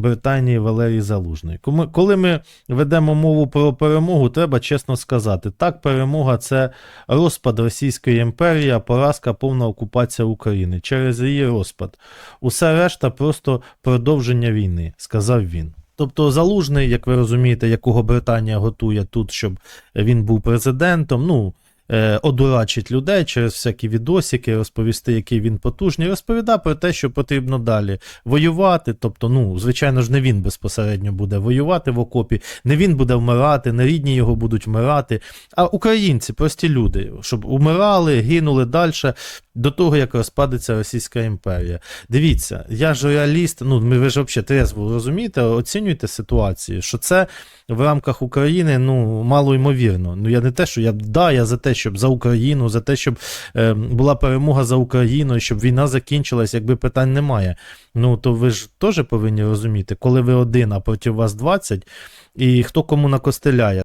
Британії Валерій Залужний. Коли ми ведемо мову про перемогу, треба чесно сказати: так, перемога це розпад Російської імперії, а поразка повна окупація України через її розпад. Усе решта просто продовження війни, сказав він. Тобто Залужний, як ви розумієте, якого Британія готує тут, щоб він був президентом, ну. Е, Одурачить людей через всякі відосики, розповісти, який він потужний, розповідає про те, що потрібно далі воювати. Тобто, ну, звичайно ж, не він безпосередньо буде воювати в окопі, не він буде вмирати, не рідні його будуть вмирати, а українці, прості люди, щоб умирали, гинули далі до того, як розпадеться Російська імперія. Дивіться, я ж реаліст, ну ви ж взагалі трезво розумієте, оцінюєте ситуацію, що це в рамках України ну мало ймовірно. Ну я не те, що я да, я за те, щоб за Україну, за те, щоб е, була перемога за Україну, щоб війна закінчилась, якби питань немає. Ну то ви ж теж повинні розуміти, коли ви один, а проти вас 20, і хто кому накостеляє.